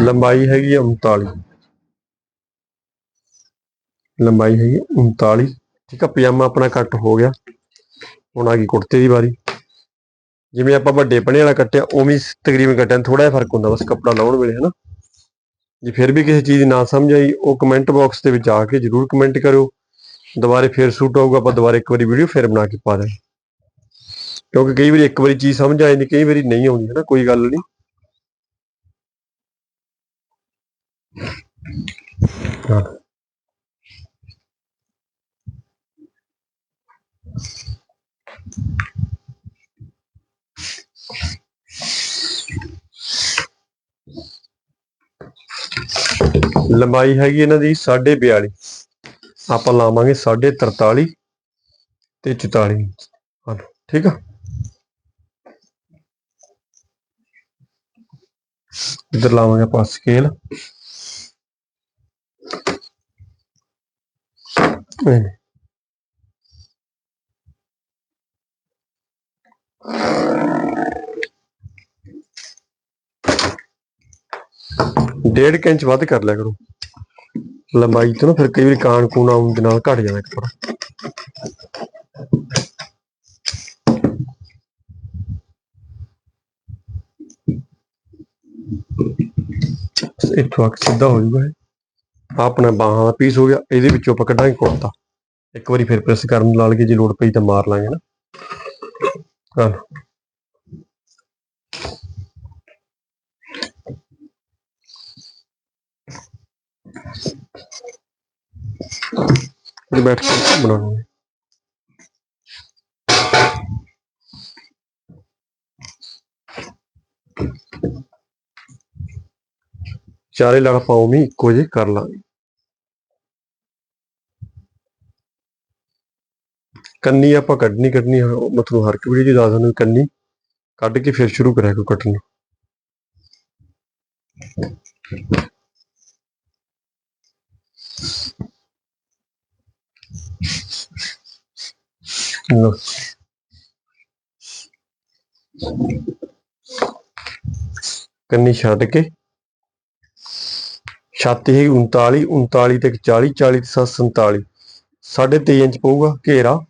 ਲੰਬਾਈ ਹੈਗੀ ਹੈ 39 ਲੰਬਾਈ ਹੈਗੀ ਹੈ 39 ਠੀਕ ਆ, ਪਜਾਮਾ ਆਪਣਾ ਕੱਟ ਹੋ ਗਿਆ। ਹੁਣ ਆ ਗਈ ਕੁੜਤੇ ਦੀ ਵਾਰੀ। ਜਿਵੇਂ ਆਪਾਂ ਵੱਡੇ ਪਣੇ ਵਾਲਾ ਕੱਟਿਆ, ਉਵੇਂ ਹੀ ਤਕਰੀਬਨ ਕੱਟਿਆ ਥੋੜਾ ਜਿਹਾ ਫ਼ਰਕ ਹੁੰਦਾ, ਬਸ ਕੱਪੜਾ ਲਾਉਣ ਵੇਲੇ, ਹਨਾ? ਜੇ ਫਿਰ ਵੀ ਕਿਸੇ ਚੀਜ਼ ਦੀ ਨਾ ਸਮਝ ਆਈ, ਉਹ ਕਮੈਂਟ ਬਾਕਸ ਦੇ ਵਿੱਚ ਆ ਕੇ ਜਰੂਰ ਕਮੈਂਟ ਕਰਿਓ। ਦੁਬਾਰੇ ਫੇਰ ਸੂਟ ਆਊਗਾ, ਆਪਾਂ ਦੁਬਾਰੇ ਇੱਕ ਵਾਰੀ ਵੀਡੀਓ ਫੇਰ ਬਣਾ ਕੇ ਪਾ ਦਾਂਗੇ ਕਿਉਂਕਿ ਕਈ ਵਾਰੀ ਇੱਕ ਵਾਰੀ ਚੀਜ਼ ਸਮਝ ਆ ਜਾਂਦੀ, ਕਈ ਵਾਰੀ ਨਹੀਂ ਆਉਂਦੀ ਹੈ ਨਾ ਕੋਈ ਗੱਲ ਨਹੀਂ। ਹਾਂ। ਲੰਬਾਈ ਹੈਗੀ ਇਹਨਾਂ ਦੀ 42.5 ਆਪਾਂ ਲਾਵਾਂਗੇ 43 ਤੇ 44 ਹਾਂ ਠੀਕ ਆ? ਇਧਰ ਲਾਵਾਂਗੇ ਆਪਾਂ ਸਕੇਲ ਡੇਢ ਕੁ ਇੰਚ ਵੱਧ ਕਰ ਲਿਆ ਕਰੋ। ਲੰਬਾਈ ਤੋਂ ਨਾ ਫਿਰ ਕਈ ਵਾਰੀ ਕਾਣ ਕੂਣ ਆਉਣ ਦੇ ਨਾਲ ਘਟ ਜਾਂਦਾ ਕੱਪੜਾ ਇੱਥੋਂ ਆ ਸਿੱਧਾ ਹੋ ਜਾਊਗਾ ਇਹ। ਆਪਣਾ ਬਾਹਾਂ ਦਾ ਪੀਸ ਹੋ ਗਿਆ, ਇਹਦੇ ਵਿੱਚੋਂ ਆਪਾਂ ਕੱਢਾਂਗੇ ਕੁੜਤਾ। ਇੱਕ ਵਾਰੀ ਫਿਰ ਪ੍ਰੈਸ ਕਰਨ ਲਾ ਲਈਏ ਜੇ ਲੋੜ ਪਈ ਤਾਂ ਮਾਰ ਲਾਂਗੇ ਨਾ। ਹਾਂ ਇਹ ਬੈਠ ਕੇ ਬਣਾਉਣਾ ਚਾਰੇ ਲੜ ਪਾਉ ਵੀ ਇੱਕੋ ਜਿਹੇ ਕਰ ਲਾਂਗੇ ਕੰਨੀ ਆਪਾਂ ਕੱਢਣੀ ਕੱਢਣੀ ਮਤਲਬ ਹਰ ਇੱਕ ਵੀਡੀਓ 'ਚ ਦੱਸ ਦਿੰਦੇ ਕੰਨੀ। ਕੱਢ ਕੇ ਫਿਰ ਸ਼ੁਰੂ ਕਰਿਆ ਕੋ ਕੱਟਣਾ। ਲਓ ਕੰਨੀ ਛੱਡ ਕੇ। ਛਾਤੀ ਹੈਗੀ 39 39 ਤੇ 40 40 ਤੇ 47 ਸਾਢੇ 23 ਇੰਚ ਪਊਗਾ ਘੇਰਾ।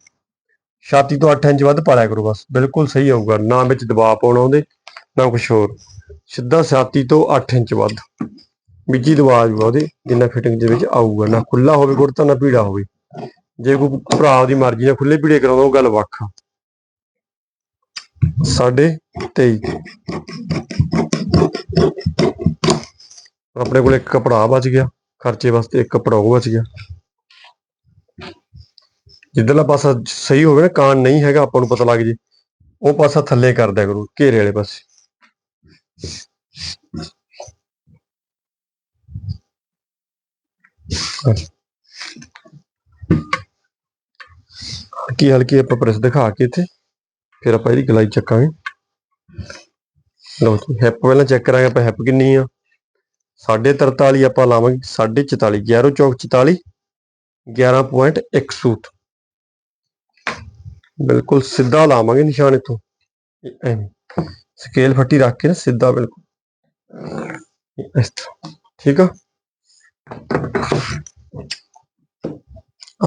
ਛਾਤੀ ਤੋਂ 8 ਇੰਚ ਵੱਧ ਪਾਲਿਆ ਕਰੋ ਬਸ। ਬਿਲਕੁਲ ਸਹੀ ਆਊਗਾ। ਨਾ ਵਿੱਚ ਦਬਾਅ ਪਾਉਣਾ ਉਹਦੇ, ਨਾ ਕੁਝ ਹੋਰ। ਸਿੱਧਾ ਛਾਤੀ ਤੋਂ 8 ਇੰਚ ਵੱਧ। ਵਿੱਚ ਦਬਾਅ ਆਊਗਾ ਉਹਦੇ, ਜਿੰਨਾ ਫਿਟਿੰਗ ਦੇ ਵਿੱਚ ਆਊਗਾ। ਨਾ ਖੁੱਲਾ ਹੋਵੇ ਕੁੜਤਾ ਨਾ ਭੀੜਾ ਹੋਵੇ। ਜੇ ਕੋਈ ਭਰਾ ਦੀ ਮਰਜ਼ੀ ਨਾਲ ਖੁੱਲੇ ਭੀੜੇ ਕਰਾਉਂਦਾ, ਉਹ ਗੱਲ ਵੱਖ ਆ। ਸਾਡੇ 23 ਆਪਣੇ ਕੋਲ ਇੱਕ ਕਪੜਾ ਬਚ ਗਿਆ, ਖਰਚੇ ਵਾਸਤੇ ਇੱਕ ਕਪੜਾ ਉਹ ਬਚ ਗਿਆ। ਜਿੱਧਰਲਾ ਪਾਸਾ ਸਹੀ ਹੋਵੇ ਨਾ ਕਾਨ ਨਹੀਂ ਹੈਗਾ, ਆਪਾਂ ਨੂੰ ਪਤਾ ਲੱਗ ਜੇ। ਉਹ ਪਾਸਾ ਥੱਲੇ ਕਰ ਦਿਆ ਕਰੋ, ਘੇਰੇ ਵਾਲੇ ਪਾਸੇ। ਹਲਕੀ ਹਲਕੀ ਆਪਾਂ ਪ੍ਰੈਸ ਦਿਖਾ ਕੇ ਇੱਥੇ, ਫਿਰ ਆਪਾਂ ਇਹਦੀ ਗਲਾਈ ਚੱਕਾਂਗੇ। ਲਓ ਜੀ ਹੈਪ ਪਹਿਲਾਂ ਚੈੱਕ ਕਰਾਂਗੇ ਆਪਾਂ ਹੈਪ ਕਿੰਨੀ ਆ। 43 ਆਪਾਂ ਲਾਵਾਂਗੇ 44 11 ਚੌਕ 44 11.1 ਸੂਤ। ਬਿਲਕੁਲ ਸਿੱਧਾ ਲਾਵਾਂਗੇ ਨਿਸ਼ਾਨ ਇੱਥੋਂ। ਐਵੇਂ ਸਕੇਲ ਫੱਟੀ ਰੱਖ ਕੇ ਨਾ, ਸਿੱਧਾ ਬਿਲਕੁਲ। ਇਸ ਤਰ੍ਹਾਂ, ਠੀਕ ਆ?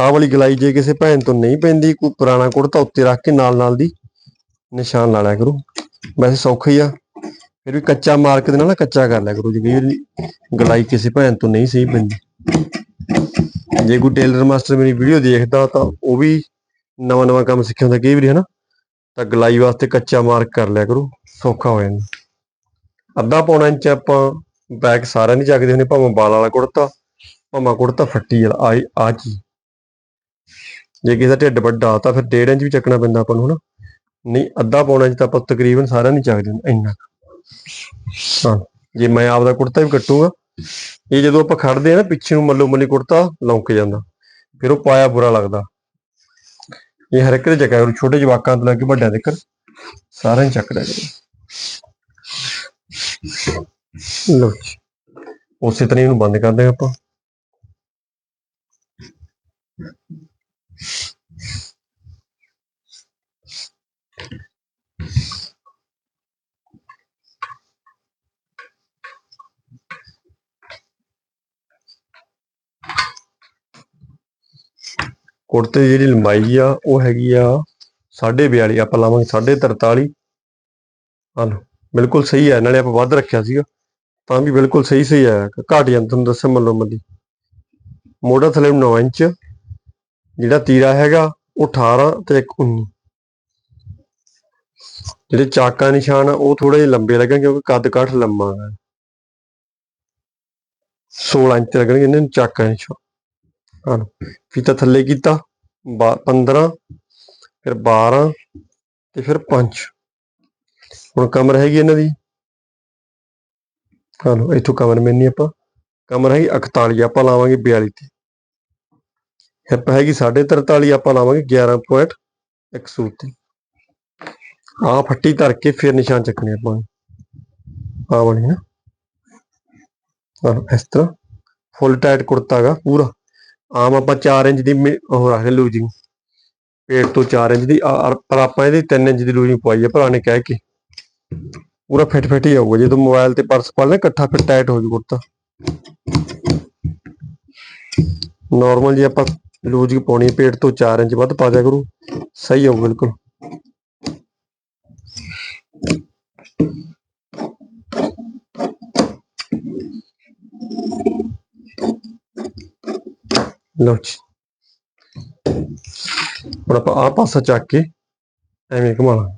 ਆਹ ਵਾਲੀ ਗਲਾਈ ਜੇ ਕਿਸੇ ਭੈਣ ਤੋਂ ਨਹੀਂ ਪੈਂਦੀ, ਕੋਈ ਪੁਰਾਣਾ ਕੁੜਤਾ ਉੱਤੇ ਰੱਖ ਕੇ ਨਾਲ ਨਾਲ ਦੀ ਨਿਸ਼ਾਨ ਲਾ ਲਿਆ ਕਰੋ। ਵੈਸੇ ਸੌਖਾ ਹੀ ਆ। ਫਿਰ ਵੀ ਕੱਚਾ ਮਾਰਕ ਦੇ ਨਾਲ ਨਾ ਕੱਚਾ ਕਰ ਲਿਆ ਕਰੋ, ਜੇ ਕਈ ਗਲਾਈ ਕਿਸੇ ਭੈਣ ਤੋਂ ਨਹੀਂ ਸਹੀ ਪੈਂਦੀ। ਜੇ ਕੋਈ ਟੇਲਰ ਮਾਸਟਰ ਮੇਰੀ ਵੀਡੀਓ ਦੇਖਦਾ ਤਾਂ ਉਹ ਵੀ ਨਵਾਂ ਨਵਾਂ ਕੰਮ ਸਿੱਖਿਆ ਹੁੰਦਾ, ਕਈ ਵਾਰੀ ਹਨਾ, ਤਾਂ ਗਲਾਈ ਵਾਸਤੇ ਕੱਚਾ ਮਾਰਕ ਕਰ ਲਿਆ ਕਰੋ, ਸੌਖਾ ਹੋ ਜਾਂਦਾ। ਅੱਧਾ ਪੌਣਾ ਇੰਚ ਆਪਾਂ ਬੈਕ ਸਾਰਾ ਨਹੀਂ ਚੱਕਦੇ ਹੁੰਦੇ, ਭਾਵੇਂ ਬਾਲ ਵਾਲਾ ਕੁੜਤਾ, ਭਾਵੇਂ ਕੁੜਤਾ ਫੱਟੀ ਵਾਲਾ ਆ ਆ ਚੀਜ਼। ਜੇ ਕਿਸੇ ਦਾ ਢਿੱਡ ਵੱਡਾ, ਤਾਂ ਫਿਰ 1.5 ਇੰਚ ਵੀ ਚੱਕਣਾ ਪੈਂਦਾ ਆਪਾਂ ਨੂੰ, ਹਨਾ? ਨਹੀਂ, ਅੱਧਾ ਪੌਣਾ ਇੰਚ ਤਾਂ ਆਪਾਂ ਤਕਰੀਬਨ ਸਾਰਿਆਂ ਨਹੀਂ ਚੱਕ ਦਿੰਦੇ ਇੰਨਾ ਹਾਂ, ਜੇ ਮੈਂ ਆਪਦਾ ਕੁੜਤਾ ਵੀ ਕੱਟੂਗਾ, ਇਹ ਜਦੋਂ ਆਪਾਂ ਖੜਦੇ ਆ ਨਾ, ਪਿੱਛੇ ਨੂੰ ਮੱਲੋ ਮੱਲੀ ਕੁੜਤਾ, ਲੌਂਕ ਜਾਂਦਾ, ਫਿਰ ਉਹ ਪਾਇਆ ਬੁਰਾ ਲੱਗਦਾ। ਇਹ ਹਰ ਇੱਕ ਦੇ ਚੱਕਿਆ ਕਰੋ ਛੋਟੇ ਜਵਾਕਾਂ ਤੋਂ ਲੈ ਕੇ ਵੱਡਿਆਂ ਤੱਕ, ਸਾਰਿਆਂ ਨੂੰ ਚੱਕ ਲਿਆ ਕਰੋ ਲਓ ਉਸੇ ਤਰ੍ਹਾਂ ਇਹਨੂੰ ਬੰਦ ਕਰਦੇ ਆਪਾਂ। ਕੁੜਤੇ ਦੀ ਜਿਹੜੀ ਲੰਬਾਈ ਆ, ਉਹ ਹੈਗੀ ਆ 42 ਆਪਾਂ ਲਾਵਾਂਗੇ 43 ਹਾਂ ਬਿਲਕੁਲ ਸਹੀ ਹੈ ਨਾਲੇ ਆਪਾਂ ਵੱਧ ਰੱਖਿਆ ਸੀਗਾ, ਤਾਂ ਵੀ ਬਿਲਕੁਲ ਸਹੀ ਸਹੀ ਆਇਆ ਘਟ ਜਾਂਦਾ ਤੁਹਾਨੂੰ ਦੱਸਾਂ ਮੱਲੋ ਮੱਲੀ ਮੋਢਾ ਥੱਲੇ 9 ਇੰਚ, ਜਿਹੜਾ ਤੀਰਾ ਹੈਗਾ, ਉਹ 18 ਤੇ ਇੱਕ 19 ਜਿਹੜੇ ਚਾਕਾਂ ਨਿਸ਼ਾਨ ਆ, ਉਹ ਥੋੜੇ ਜਿਹੇ ਲੰਬੇ ਲੱਗਣਗੇ ਕਿਉਂਕਿ ਕੱਦ ਕਾਠ ਲੰਮਾ ਹੈ 16 ਇੰਚ ਲੱਗਣਗੇ ਇਹਨਾਂ ਨੂੰ ਚਾਕਾਂ ਨਿਸ਼ਾਨ। ਹਾਂ ਫੀਤਾ ਥੱਲੇ ਕੀਤਾ, ਬਾ- 15 ਫਿਰ 12 ਤੇ ਫਿਰ 5 ਹੁਣ ਕਮਰ ਹੈਗੀ ਇਹਨਾਂ ਦੀ। ਹਾਂ ਲਓ, ਇੱਥੋਂ ਕਮਰ ਮੈਨੀ ਆਪਾਂ। ਕਮਰ ਹੈਗੀ 41 ਆਪਾਂ ਲਾਵਾਂਗੇ 42 ਤੇ। ਹਿੱਪ ਹੈਗੀ 43 ਆਪਾਂ ਲਾਵਾਂਗੇ 11.1 ਸੂਤ ਤੇ ਆਹ ਫੱਟੀ ਧਰ ਕੇ ਫਿਰ ਨਿਸ਼ਾਨ ਚੱਕਣੇ ਆਪਾਂ ਆਹ ਵਾਲੀ ਨਾ। ਆਹ ਇਸ ਤਰ੍ਹਾਂ। ਫੁੱਲ ਟਾਈਟ ਕੁੜਤਾ ਪੂਰਾ। ਆਮ ਆਪਾਂ 4 ਇੰਚ ਦੀ ਉਹ ਰੱਖਦੇ ਲੂਜਿੰਗ। ਪੇਟ ਤੋਂ 4 ਇੰਚ ਦੀ। ਪਰ ਆਪਾਂ ਇਹਦੀ 3 ਇੰਚ ਦੀ ਲੂਜਿੰਗ ਪਵਾਈ ਹੈ ਭਰਾ ਨੇ ਕਹਿ ਕੇ। ਪੂਰਾ ਫਿੱਟ ਫਿੱਟ ਹੀ ਆਊਗਾ। ਜਦੋਂ ਮੋਬਾਈਲ ਤੇ ਪਰਸ ਪਾ ਲੈ ਇਕੱਠਾ ਫਿਰ ਟਾਈਟ ਹੋ ਜੂ ਕੁੜਤਾ। ਨਾਰਮਲ ਜੇ ਆਪਾਂ ਲੂਜਿੰਗ ਪਾਉਣੀ ਪੇਟ ਤੋਂ 4 ਇੰਚ ਵੱਧ ਪਾ ਦਿਆ ਕਰੂ। ਸਹੀ ਆਊ ਬਿਲਕੁਲ। ਲਓ ਜੀ। ਹੁਣ ਆਪਾਂ ਆਹ ਪਾਸਾ ਚੱਕ ਕੇ ਐਵੇਂ ਘੁਮਾਣਾ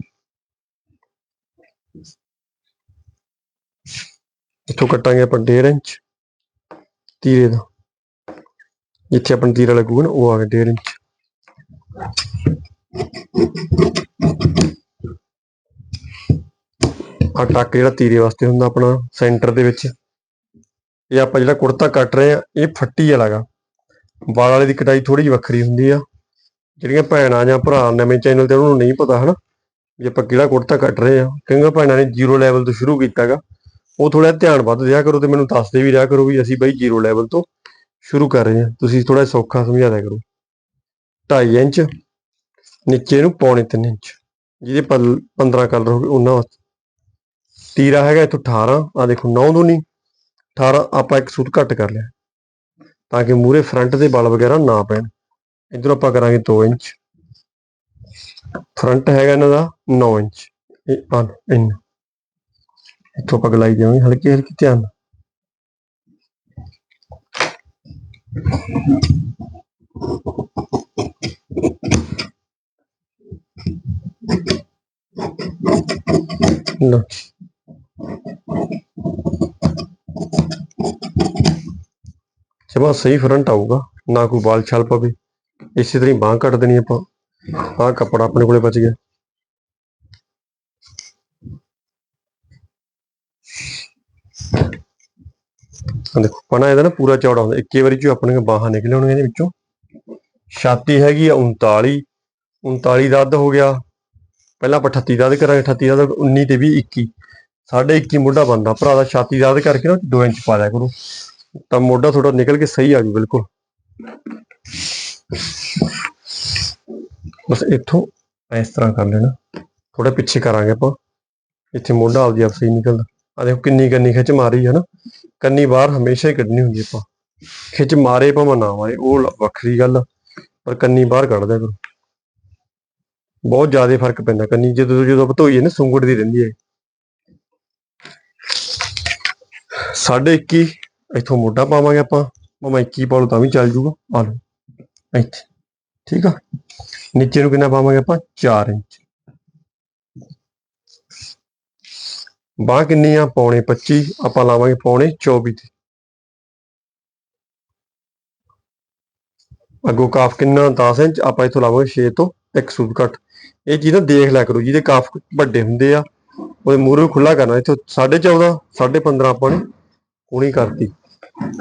ਇੱਥੋਂ ਕੱਟਾਂਗੇ ਆਪਾਂ 1.5 ਇੰਚ ਤੀਰੇ ਦਾ। ਜਿੱਥੇ ਆਪਣਾ ਤੀਰਾ ਲੱਗੂਗਾ ਨਾ, ਉਹ ਆ ਗਿਆ 1.5 ਇੰਚ। ਆ ਟੱਕ ਜਿਹੜਾ ਤੀਰੇ ਵਾਸਤੇ ਹੁੰਦਾ ਆਪਣਾ, ਸੈਂਟਰ ਦੇ ਵਿੱਚ। ਇਹ ਆਪਾਂ ਜਿਹੜਾ ਕੁੜਤਾ ਕੱਟ ਰਹੇ ਆ ਇਹ ਫੱਟੀ ਵਾਲਾ ਗਾ ਵਾਲ ਵਾਲੇ ਦੀ ਕਟਾਈ ਥੋੜੀ ਜਿਹੀ ਵੱਖਰੀ ਹੁੰਦੀ ਆ। ਜਿਹੜੀਆਂ ਭੈਣਾਂ ਜਾਂ ਭਰਾ ਨਵੇਂ ਚੈਨਲ ਤੇ ਉਹਨਾਂ ਨੂੰ ਨਹੀਂ ਪਤਾ ਹਨਾ, ਵੀ ਆਪਾਂ ਕਿਹੜਾ ਕੁੜਤਾ ਕੱਟ ਰਹੇ ਆ ਕਿਉਂਕਿ ਭੈਣਾਂ ਨੇ ਜ਼ੀਰੋ ਲੈਵਲ ਤੋਂ ਸ਼ੁਰੂ ਕੀਤਾਗਾ। ਉਹ ਥੋੜਾ ਧਿਆਨ ਵੱਧ ਦਿਆ ਕਰੋ ਤੇ ਮੈਨੂੰ ਦੱਸਦੇ ਵੀ ਰਿਹਾ ਕਰੋ ਵੀ ਅਸੀਂ ਬਾਈ ਜ਼ੀਰੋ ਲੈਵਲ ਤੋਂ ਸ਼ੁਰੂ ਕਰ ਰਹੇ ਹਾਂ। ਤੁਸੀਂ ਥੋੜਾ ਸੌਖਾ ਸਮਝਾ ਦਿਆ ਕਰੋ। 2.5 ਇੰਚ, ਨੀਚੇ ਨੂੰ ਪੌਣੇ 3 ਇੰਚ। ਜਿਹਦੇ ਪਲ- 15 ਕਲਰ ਗਏ ਉਹਨਾਂ ਵਾਸਤੇ। ਤੀਰਾ ਹੈਗਾ ਇੱਥੋਂ 18 ਆ ਦੇਖੋ 9 ਦੂਨੀ 18 ਆਪਾਂ ਇੱਕ ਸੂਟ ਘੱਟ ਕਰ ਲਿਆ। ਤਾਂ ਕਿ ਮੂਰੇ ਫਰੰਟ ਦੇ ਬਲ ਵਗੈਰਾ ਨਾ ਪੈਣ। ਇਧਰ ਆਪਾਂ ਕਰਾਂਗੇ 2 ਇੰਚ। ਫਰੰਟ ਹੈਗਾ ਇਹਨਾਂ ਦਾ 9 ਇੰਚ। ਇਹ ਆ ਲਓ, ਇੰਨਾ ਆਪਾਂ ਗਲਾਈ ਜਾਵਾਂਗੇ ਹਲਕੀ ਹਲਕੀ ਧਿਆਨ ਨਾਲ। ਲਓ ਜਮਾ ਸਹੀ ਫਰੰਟ ਆਊਗਾ, ਨਾ ਕੋਈ ਬਾਲ ਛਾਲ ਪਵੇ, ਇਸੇ ਤਰ੍ਹਾਂ ਹੀ ਬਾਂਹ ਕੱਟ ਦੇਣੀ ਆਪਾਂ। ਆਹ ਕੱਪੜਾ ਆਪਣੇ ਕੋਲੇ ਬਚ ਗਿਆ। ਦੇਖੋ ਪਣਾ ਇਹਦਾ ਨਾ ਪੂਰਾ ਚੌੜਾ ਹੁੰਦਾ। ਇੱਕੇ ਵਾਰੀ ਚੋਂ ਆਪਣੇ ਬਾਹਾਂ ਨਿਕਲ ਆਉਣਗੀਆਂ ਇਹਦੇ ਵਿੱਚੋਂ। ਛਾਤੀ ਹੈਗੀ ਆ 39 39 ਦਾ ਅੱਧ ਹੋ ਗਿਆ। ਪਹਿਲਾਂ ਆਪਾਂ 38 ਦਾ ਅੱਧ ਕਰਾਂਗੇ 38 ਦਾ 19 ਤੇ 20 21 ਸਾਢੇ 21 ਮੋਢਾ ਬੰਦਾ ਭਰਾ ਦਾ ਛਾਤੀ ਦਾ ਕਰਕੇ ਨਾ 2 ਇੰਚ ਪਾ ਲਿਆ ਕਰੋ। ਤਾਂ ਮੋਢਾ ਥੋੜਾ ਨਿਕਲ ਕੇ ਸਹੀ ਆ ਜੂ ਬਿਲਕੁਲ। ਬਸ ਇੱਥੋਂ ਇਸ ਤਰ੍ਹਾਂ ਕਰ ਲੈਣਾ। ਥੋੜਾ ਪਿੱਛੇ ਕਰਾਂਗੇ ਆਪਾਂ। ਇੱਥੇ ਮੋਢਾ ਆਪਦੀ ਆਪ ਸਹੀ ਨਿਕਲਦਾ। ਆ ਦੇਖੋ ਕਿੰਨੀ ਕੰਨੀ ਖਿੱਚ ਮਾਰੀ ਹੈ ਨਾ। ਕੰਨੀ ਬਾਹਰ ਹਮੇਸ਼ਾ ਹੀ ਕੱਢਣੀ ਹੁੰਦੀ ਆਪਾਂ। ਖਿੱਚ ਮਾਰੇ ਭਾਵੇਂ ਨਾ ਮਾਰੇ ਉਹ ਵੱਖਰੀ ਗੱਲ ਆ, ਪਰ ਕੰਨੀ ਬਾਹਰ ਕੱਢ ਦਿਆ ਕਰੋ। ਬਹੁਤ ਜ਼ਿਆਦਾ ਫ਼ਰਕ ਪੈਂਦਾ ਕੰਨੀ। ਜਦੋਂ ਜਦੋਂ ਆਪਾਂ ਧੋਈਏ ਨਾ ਸੁੰਗੜ ਦੀ ਰਹਿੰਦੀ ਹੈ। ਸਾਢੇ 21 ਇੱਥੋਂ ਮੋਢਾ ਪਾਵਾਂਗੇ ਆਪਾਂ। ਭਾਵੇਂ 21 ਪਾ ਲਓ ਤਾਂ ਵੀ ਚੱਲ ਜੂਗਾ। ਆ ਲਓ, ਇੱਥੇ, ਠੀਕ ਆ? ਨੀਚੇ ਨੂੰ ਕਿੰਨਾ ਪਾਵਾਂਗੇ ਆਪਾਂ? 4 ਇੰਚ। ਬਾਹ ਕਿੰਨੀ ਆ? ਪੌਣੇ 25 ਆਪਾਂ ਲਾਵਾਂਗੇ ਪੌਣੇ 24 ਤੇ। ਅੱਗੋਂ ਕਾਫ ਕਿੰਨਾ? 10 ਇੰਚ, ਆਪਾਂ ਇੱਥੋਂ ਲਾਵਾਂਗੇ 6 ਤੋਂ ਇੱਕ ਸੂਟ ਘੱਟ। ਇਹ ਚੀਜ਼ ਨਾ ਦੇਖ ਲਿਆ ਕਰੋ, ਜਿਹਦੇ ਕਾਫ ਵੱਡੇ ਹੁੰਦੇ ਆ ਉਹਦੇ ਮੂਹਰੇ ਖੁੱਲਾ ਕਰਨਾ। ਇੱਥੋਂ 14.5 15.5 ਆਪਾਂ ਨੇ ਕੋਣੀ ਕਰਤੀ।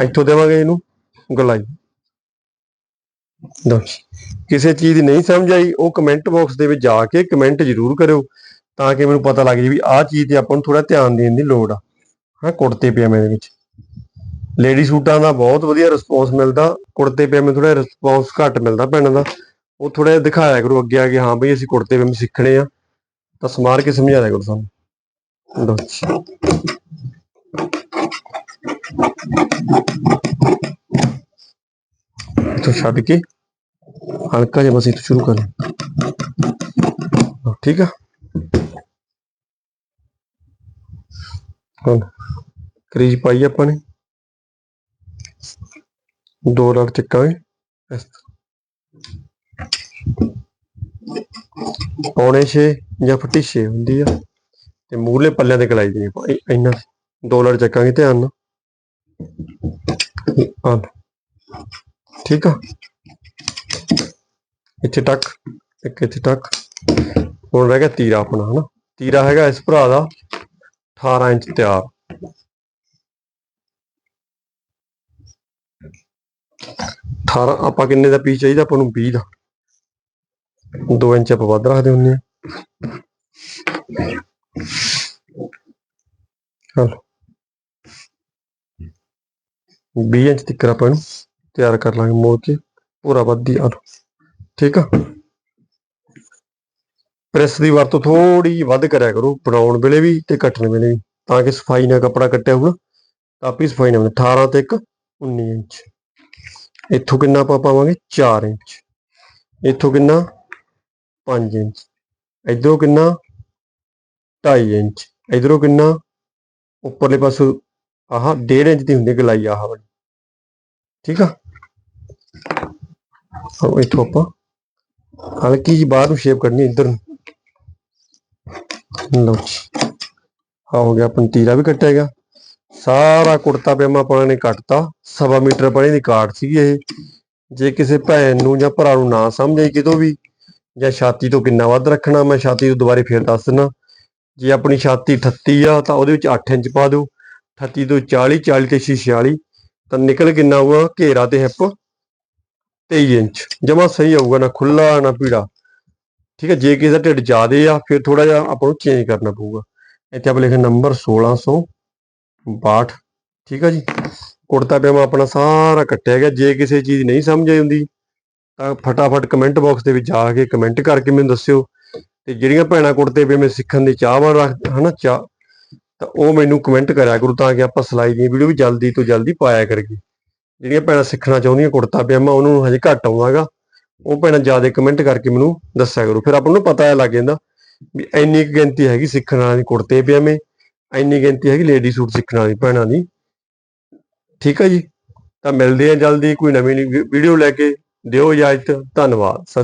ਇੱਥੋਂ ਦੇਵਾਂਗੇ ਇਹਨੂੰ ਗਲਾਈ। ਲਓ ਜੀ। ਕਿਸੇ ਚੀਜ਼ ਦੀ ਨਹੀਂ ਸਮਝ ਆਈ, ਉਹ ਕਮੈਂਟ ਬਾਕਸ ਦੇ ਵਿੱਚ ਜਾ ਕੇ ਕਮੈਂਟ ਜ਼ਰੂਰ ਕਰਿਓ ਤਾਂ ਕਿ ਮੈਨੂੰ ਪਤਾ ਲੱਗ ਜੇ ਵੀ ਆਹ ਚੀਜ਼ ਤੇ ਆਪਾਂ ਨੂੰ ਥੋੜਾ ਧਿਆਨ ਦੇਣ ਦੀ ਲੋੜ ਆ। ਹਾਂ, ਕੁੜਤੇ ਪਜਾਮੇ ਦੇ ਵਿੱਚ। ਲੇਡੀ ਸੂਟਾਂ ਦਾ ਬਹੁਤ ਵਧੀਆ ਰਿਸਪੌਂਸ ਮਿਲਦਾ। ਕੁੜਤੇ ਪਜਾਮੇ ਥੋੜਾ ਰਿਸਪੌਂਸ ਘੱਟ ਮਿਲਦਾ ਭੈਣਾਂ ਦਾ। ਉਹ ਥੋੜਾ ਜਿਹਾ ਦਿਖਾਇਆ ਕਰੋ ਅੱਗੇ ਆ ਕੇ, ਹਾਂ ਬਈ ਅਸੀਂ ਕੁੜਤੇ ਪਜਾਮੇ ਸਿੱਖਣੇ ਆ। ਤਾਂ ਸਮਾਰ ਕੇ ਸਮਝਾਇਆ ਕਰੋ ਸਾਨੂੰ। ਲਓ ਜੀ। ਇੱਥੋਂ ਛੱਡ ਕੇ ਹਲਕਾ ਜਿਹਾ ਬਸ ਇੱਥੋਂ ਸ਼ੁਰੂ ਕਰਨਾ ਹਾਂ, ਠੀਕ ਆ ਹੁਣ ਕਰੀਜ ਪਾਈ ਆਪਾਂ ਨੇ ਦੋ ਲੜ ਚੱਕਾਂਗੇ ਇਸ ਤਰ੍ਹਾਂ। ਪੌਣੇ 6 ਜਾਂ ਫੱਟੀ 6 ਹੁੰਦੀ ਆ ਤੇ ਮੂਹਰਲੇ ਪੱਲਿਆਂ ਤੇ ਕਲਾਈ ਦੇਣੀ ਆਪਾਂ ਇੰਨਾ ਦੋ ਲੜ ਚੱਕਾਂਗੇ, ਧਿਆਨ ਨਾਲ। ਆ ਠੀਕ ਆ? ਇੱਥੇ ਟੱਕ, ਇੱਕ ਇੱਥੇ ਟੱਕ। ਹੁਣ ਰਹਿ ਗਿਆ ਤੀਰਾ ਆਪਣਾ, ਹਨਾ? ਤੀਰਾ ਹੈਗਾ ਇਸ ਭਰਾ ਦਾ 18 ਇੰਚ ਤਿਆਰ। 18 ਆਪਾਂ ਕਿੰਨੇ ਦਾ ਪੀਸ ਚਾਹੀਦਾ? ਆਪਾਂ ਨੂੰ 20 ਦਾ। 2 ਇੰਚ ਆਪਾਂ ਵੱਧ ਰੱਖਦੇ ਹੁੰਨੇ ਆ। ਚਲੋ। 20 ਇੰਚ ਤੱਕ ਆਪਾਂ ਨੂੰ ਤਿਆਰ ਕਰ ਲਾਂਗੇ ਮੋੜ ਕੇ ਪੂਰਾ ਵੱਧੀ ਆ ਠੀਕ ਆ? ਪ੍ਰੈਸ ਦੀ ਵਰਤੋਂ ਥੋੜੀ ਵੱਧ ਕਰਿਆ ਕਰੋ, ਬਣਾਉਣ ਵੇਲੇ ਵੀ ਤੇ ਕੱਟਣ ਵੇਲੇ ਵੀ, ਤਾਂ ਕਿ ਸਫ਼ਾਈ ਨਾਲ ਕੱਪੜਾ ਕੱਟਿਆ ਹੋਊਗਾ, ਤਾਂ ਆਪੀ ਸਫ਼ਾਈ ਨਾਲ 18 ਤੇ ਇੱਕ 19 ਇੰਚ। ਇੱਥੋਂ ਕਿੰਨਾ ਆਪਾਂ ਪਾਵਾਂਗੇ? 4 ਇੰਚ। ਇੱਥੋਂ ਕਿੰਨਾ? 5 ਇੰਚ। ਇਧਰੋਂ ਕਿੰਨਾ? 2.5 ਇੰਚ। ਇਧਰੋਂ ਕਿੰਨਾ? ਉੱਪਰਲੇ ਪਾਸੋਂ ਆਹ 1.5 ਇੰਚ ਦੀ ਹੁੰਦੀ ਗਲਾਈ ਆਹ ਵਾਲੀ। ਠੀਕ ਆ? ਹੁਣ ਇੱਥੋਂ ਆਪਾਂ ਹਲਕੀ ਜੀ ਬਾਹਰ ਨੂੰ ਸ਼ੇਪ ਕਰਨੀ, ਇੱਧਰ ਨੂੰ। ਲਓ ਜੀ। ਆ ਹੋ ਗਿਆ ਆਪਣਾ ਤੀਰਾ ਵੀ ਕੱਟਿਆ ਗਿਆ। ਸਾਰਾ ਕੁੜਤਾ ਪਜਾਮਾ ਆਪਾਂ ਨੇ ਕੱਟਤਾ। ਸਵਾ ਮੀਟਰ ਪਣੇ ਦੀ ਕਾਟ ਸੀ ਇਹ। ਜੇ ਕਿਸੇ ਭੈਣ ਨੂੰ ਜਾਂ ਭਰਾ ਨੂੰ ਨਾ ਸਮਝ ਆਈ ਕਿਤੋਂ ਵੀ, ਜਾਂ ਛਾਤੀ ਤੋਂ ਕਿੰਨਾ ਵੱਧ ਰੱਖਣਾ, ਮੈਂ ਛਾਤੀ ਤੋਂ ਦੁਬਾਰੇ ਫੇਰ ਦੱਸ ਦਿੰਦਾ ਜੇ ਆਪਣੀ ਛਾਤੀ 38 ਆ, ਤਾਂ ਉਹਦੇ ਵਿੱਚ 8 ਇੰਚ ਪਾ ਦਿਓ। 38 ਤੋਂ 40 40 ਤੇ 46 ਤਾਂ ਨਿਕਲ ਕਿੰਨਾ ਹੋਊਗਾ? ਘੇਰਾ ਤੇ ਹਿੱਪ 23 ਇੰਚ। ਜਮਾ ਸਹੀ ਆਊਗਾ ਨਾ ਖੁੱਲਾ ਨਾ ਪੀੜਾ ਠੀਕ ਹੈ, ਜੇ ਕਿਸੇ ਦਾ ਢਿੱਡ ਜ਼ਿਆਦੇ ਆ, ਫਿਰ ਥੋੜਾ ਜਿਹਾ ਆਪਾਂ ਨੂੰ ਚੇਂਜ ਕਰਨਾ ਪਊਗਾ। ਇੱਥੇ ਆਪਾਂ ਲਿਖਿਆ ਨੰਬਰ 1662 ਠੀਕ ਹੈ ਜੀ। ਕੁੜਤਾ ਪਜਾਮਾ ਆਪਣਾ ਸਾਰਾ ਕੱਟਿਆ ਗਿਆ। ਜੇ ਕਿਸੇ ਚੀਜ਼ ਨਹੀਂ ਸਮਝ ਆਈ ਹੁੰਦੀ, ਤਾਂ ਫਟਾਫਟ ਕਮੈਂਟ ਬਾਕਸ ਦੇ ਵਿੱਚ ਜਾ ਕੇ ਕਮੈਂਟ ਕਰਕੇ ਮੈਨੂੰ ਦੱਸਿਓ। ਤੇ ਜਿਹੜੀਆਂ ਭੈਣਾਂ ਕੁੜਤੇ ਪਜਾਮੇ ਸਿੱਖਣ ਦੀ ਚਾਹਵਾਨ ਰੱਖ, ਹਨਾ, ਚਾਹ, ਤਾਂ ਉਹ ਮੈਨੂੰ ਕਮੈਂਟ ਕਰਿਆ ਕਰੋ ਤਾਂ ਕਿ ਆਪਾਂ ਸਿਲਾਈ ਦੀ ਵੀਡੀਓ ਵੀ ਜਲਦੀ ਤੋਂ ਜਲਦੀ ਪਾਇਆ ਕਰੀਏ। ਜਿਹੜੀਆਂ ਭੈਣਾਂ ਸਿੱਖਣਾ ਚਾਹੁੰਦੀਆਂ, ਕੁੜਤਾ, ਪਜਾਮਾ, ਉਹਨੂੰ ਹਜੇ ਘੱਟ ਆਉਂਦਾਗਾ। ਉਹ ਭੈਣਾਂ ਜ਼ਿਆਦਾ ਕਮੈਂਟ ਕਰਕੇ ਮੈਨੂੰ ਦੱਸਿਆ ਕਰੋ। ਫਿਰ ਆਪਾਂ ਨੂੰ ਪਤਾ ਲੱਗ ਜਾਂਦਾ ਵੀ ਇੰਨੀ ਕੁ ਗਿਣਤੀ ਹੈਗੀ ਸਿੱਖਣ ਵਾਲੀ ਕੁੜਤੇ, ਪਜਾਮੇ, ਇੰਨੀ ਗਿਣਤੀ ਹੈਗੀ ਲੇਡੀ ਸੂਟ ਸਿੱਖਣ ਵਾਲੀ ਭੈਣਾਂ ਦੀ। ਠੀਕ ਹੈ ਜੀ? ਤਾਂ ਮਿਲਦੇ ਆ ਜਲਦੀ, ਕੋਈ ਨਵੀਂ ਵੀਡੀਓ ਲੈ ਕੇ। ਦਿਓ ਇਜਾਜ਼ਤ, ਧੰਨਵਾਦ। ਸਤਿ